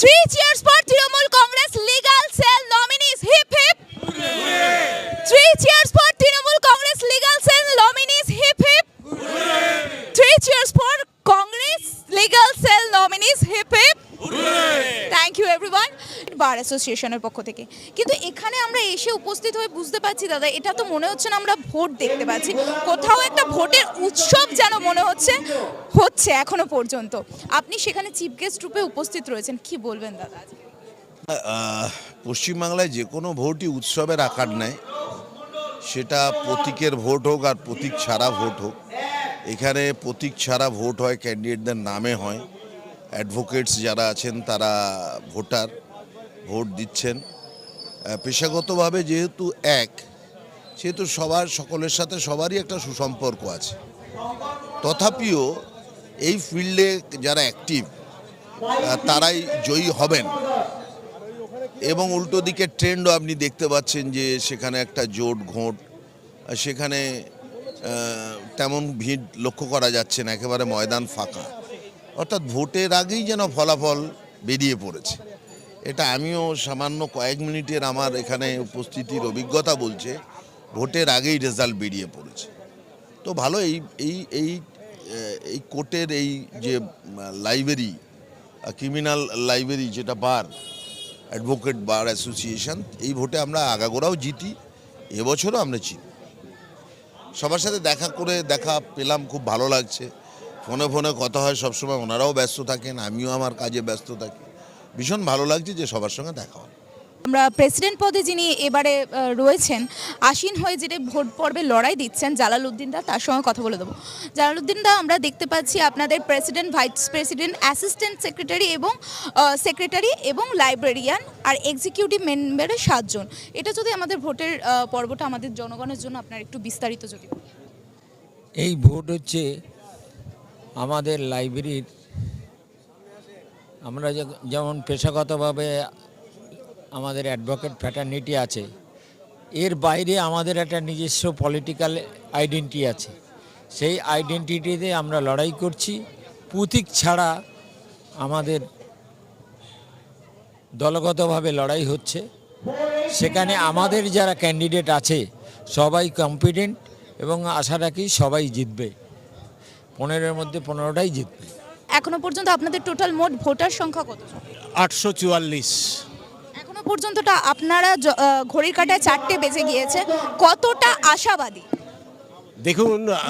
Three cheers everyone বার অ্যাসোসিয়েশনের পক্ষ থেকে। কিন্তু এখানে আমরা এসে উপস্থিত হয়ে বুঝতে পারছি, দাদা, এটা তো মনে হচ্ছে না আমরা ভোট দেখতে পাচ্ছি। কোথাও একটা ভোটের উৎসব যেন মনে হচ্ছে হচ্ছে এখনও পর্যন্ত। আপনি সেখানে চিফ গেস্ট রূপে উপস্থিত রয়েছেন, কি বলবেন, দাদা? পশ্চিমবাংলায় যে কোনো ভোটই উৎসবের আকার নেয়। সেটা প্রতীকের ভোট হোক আর প্রতীক ছাড়া ভোট হোক। এখানে প্রতীক ছাড়া ভোট হয় ক্যান্ডিডেটদের নামে হয়। অ্যাডভোকেটস যারা আছেন, তারা ভোটার, ভোট দিচ্ছেন। পেশাগতভাবে যেহেতু এক, সেহেতু সবার, সকলের সাথে সবারই একটা সুসম্পর্ক আছে। তথাপিও এই ফিল্ডে যারা অ্যাক্টিভ তারাই জয়ী হবেন। এবং উল্টো দিকে ট্রেন্ডও আপনি দেখতে পাচ্ছেন যে সেখানে একটা জোট ঘোট, সেখানে তেমন ভিড় লক্ষ্য করা যাচ্ছে না, একেবারে ময়দান ফাঁকা। অর্থাৎ ভোটের আগেই যেন ফলাফল বেরিয়ে পড়েছে। এটা আমিও সামান্য কয়েক মিনিটের আমার এখানে উপস্থিতির অভিজ্ঞতা বলছে, ভোটের আগেই রেজাল্ট বেরিয়ে পড়েছে। তো ভালো, এই এই এই এই কোর্টের এই যে লাইব্রেরি ক্রিমিনাল লাইব্রেরি যেটা বার অ্যাডভোকেট বার অ্যাসোসিয়েশন এই ভোটে আমরা আগাগোড়াও জিতি এবছরও আমরা জিতি সবার সাথে দেখা করে, দেখা পেলাম, খুব ভালো লাগছে। ফোনে ফোনে কথা হয় সবসময় ওনারাও ব্যস্ত থাকেন আমিও আমার কাজে ব্যস্ত থাকি। ভীষণ ভালো লাগছে যে সবার সঙ্গে দেখা হয়। আমরা প্রেসিডেন্ট পদে যিনি এবারে রয়েছেন আসীন হয়ে যেটা ভোট পর্বে লড়াই দিচ্ছেন জালালউদ্দিন দা তার সঙ্গে কথা বলে দেবো। জালালউদ্দিন দা আমরা দেখতে পাচ্ছি আপনাদের president vice president assistant secretary এবং সেক্রেটারি এবং লাইব্রেরিয়ান আর এক্সিকিউটিভ মেম্বারের সাতজন। এটা যদি আমাদের ভোটের পর্বটা আমাদের জনগণের জন্য আপনার একটু বিস্তারিত যদি এই ভোট হচ্ছে আমাদের লাইব্রেরির আমরা যেমন পেশাগতভাবে আমাদের অ্যাডভোকেট ফ্র্যাটার্নিটি আছে, এর বাইরে আমাদের একটা নিজস্ব পলিটিক্যাল আইডেন্টি আছে। সেই আইডেন্টিটিতে আমরা লড়াই করছি। পুতিক ছাড়া আমাদের দলগতভাবে লড়াই হচ্ছে। সেখানে আমাদের যারা ক্যান্ডিডেট আছে, সবাই কম্পিটেন্ট এবং আশা রাখি সবাই জিতবে। পনেরোর মধ্যে পনেরোটাই জিতবে। এখনও পর্যন্ত আপনাদের টোটাল মোট ভোটার সংখ্যা কত? আটশো চুয়াল্লিশ। এখনও পর্যন্তটা আপনারা আহ, ঘড়ির কাটায় চারটে বেজে গিয়েছে। কতটা আশাবাদী? দেখুন আহ,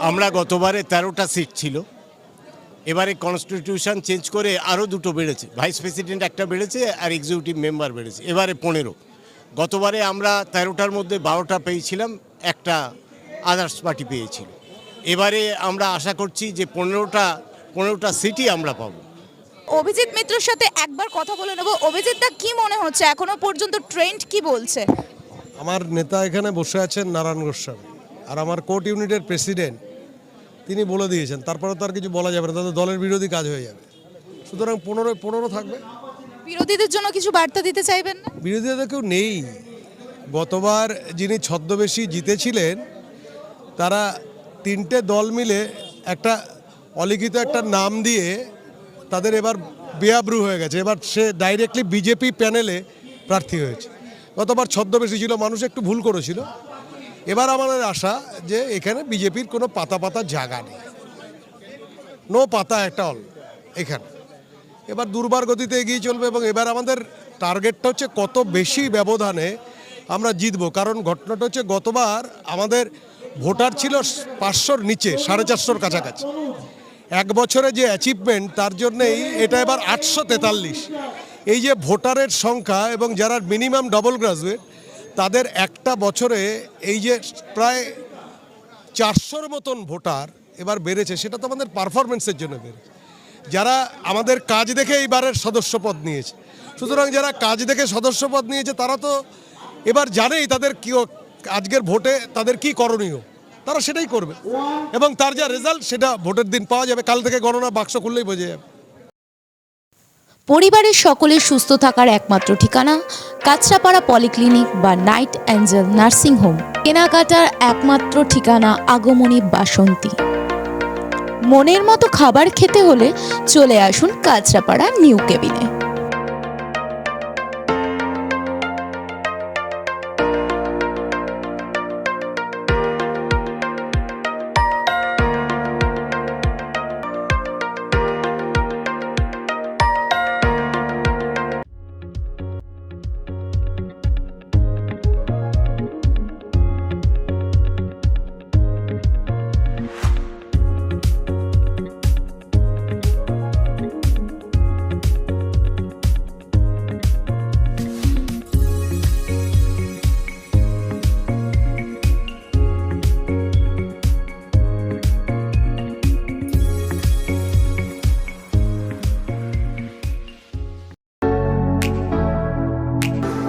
আমরা গতবারে তেরোটা সিট ছিল। এবারে কনস্টিটিউশন চেঞ্জ করে আরও দুটো বেড়েছে। ভাইস প্রেসিডেন্ট একটা বেড়েছে আর এক্সিকিউটিভ মেম্বার বেড়েছে। এবারে পনেরো। গতবারে আমরা তেরোটার মধ্যে বারোটা পেয়েছিলাম একটা আদার্স পার্টি পেয়েছিল। এবারে আমরা আশা করছি যে পনেরোটা পনেরোটা সিটই আমরা পাবো। অভিজিৎ মিত্রর সাথে একবার কথা বলে নেব। অভিজিৎ দা কি মনে হচ্ছে? এখনও পর্যন্ত ট্রেন্ড কি বলছে? আমার নেতা এখানে বসে আছেন নারায়ণ গোস্বামী। আর আমার কোর্ট ইউনিটের প্রেসিডেন্ট তিনি বলে দিয়েছেন তারপরে তো আর কিছু বলা যাবে না তাদের দলের বিরোধী কাজ হয়ে যাবে। সুতরাং পনেরো পনেরো থাকবে। বিরোধীদের জন্য কিছু বার্তা দিতে চাইবেন না? বিরোধীরা তো কেউ নেই। গতবার যিনি ছদ্মবেশী জিতেছিলেন তারা তিনটে দল মিলে একটা অলিখিত একটা নাম দিয়ে তাদের এবার বেয়াব্রু হয়ে গেছে। এবার সে ডাইরেক্টলি বিজেপি প্যানেলে প্রার্থী হয়েছে। গতবার ছদ্মবেশী ছিল, মানুষ একটু ভুল করেছিল। এবার আমাদের আশা যে এখানে বিজেপির কোনো পাতা পাতা জায়গা নেই। নো পাতা একটা অল এখানে। এবার দুর্বার গতিতে এগিয়ে চলবে এবং এবার আমাদের টার্গেটটা হচ্ছে কত বেশি ব্যবধানে আমরা জিতবো। কারণ ঘটনাটা হচ্ছে গতবার আমাদের ভোটার ছিল পাঁচশোর নিচে, সাড়ে চারশোর কাছাকাছি। এক বছরে যে অ্যাচিভমেন্ট তার জন্যেই এটা এবার আটশো তেতাল্লিশ। এই যে ভোটারের সংখ্যা এবং যারা মিনিমাম ডবল গ্রাজুয়েট তাদের একটা বছরে এই যে প্রায় চারশোর মতন ভোটার এবার বেড়েছে, সেটা তো আমাদের পারফরমেন্সের জন্য বেড়েছে। যারা আমাদের কাজ দেখে এইবারের সদস্যপদ নিয়েছে। সুতরাং যারা কাজ দেখে সদস্যপদ নিয়েছে, তারা তো এবার জানেই তাদের কি আজকের ভোটে তাদের কি করণীয়? তারা সেটাই করবে। এবং তার যা রেজাল্ট সেটা ভোটের দিন পাওয়া যাবে। কাল থেকে গণনা বাক্স খুললেই বোঝা যাবে। পরিবারের সকলের সুস্থ থাকার একমাত্র ঠিকানা কাছড়াপাড়া পলিক্লিনিক বা নাইট অ্যাঞ্জেল নার্সিং হোম। কেনাকাটার একমাত্র ঠিকানা আগমনী বাসন্তী। মনের মতো খাবার খেতে হলে চলে আসুন কাঁচরাপাড়া নিউ কেবিনে।